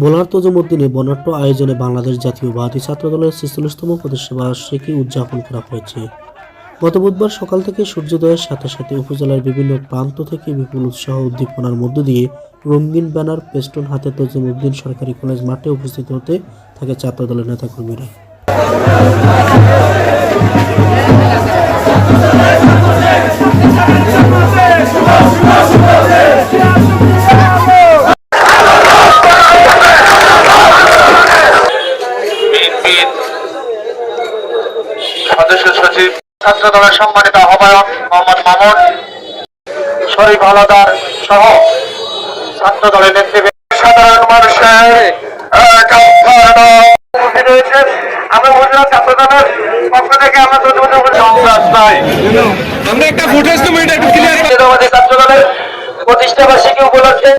Bowler তজুমুদ্দিনে বর্ণাঢ্য আয়োজনে বাংলাদেশ জাতীয় বাহাতি ছাত্রদলের ছেচল্লিশতম প্রতিষ্ঠাবার্ষিকী উদযাপন করা হয়েছে। গত বুধবার সকাল থেকে সূর্যোদয়ের সাথে সাথে উপজেলার বিভিন্ন প্রান্ত থেকে বিপুল উৎসাহ উদ্দীপনার মধ্য দিয়ে রঙিন ব্যানার, পেস্টন হাতে তজুমুদ্দিন সরকারি কলেজ মাঠে উপস্থিত হতে থাকে ছাত্রদলের নেতাকর্মীরা। সদস্য সচিব ছাত্র দলের সম্মানিত আহ্বায়ক মোহাম্মদ মামুন শরীফ হালাদার সহ ছাত্র দলের নেতৃবৃন্দ। সাধারণ মানুষের আমরা বলছিলাম ছাত্র দলের পক্ষ থেকে আমরা তো নাই আমরা একটা ফুটেজ তুমি এটা একটু ক্লিয়ার আমাদের ছাত্র দলের প্রতিষ্ঠা বার্ষিকী উপলক্ষে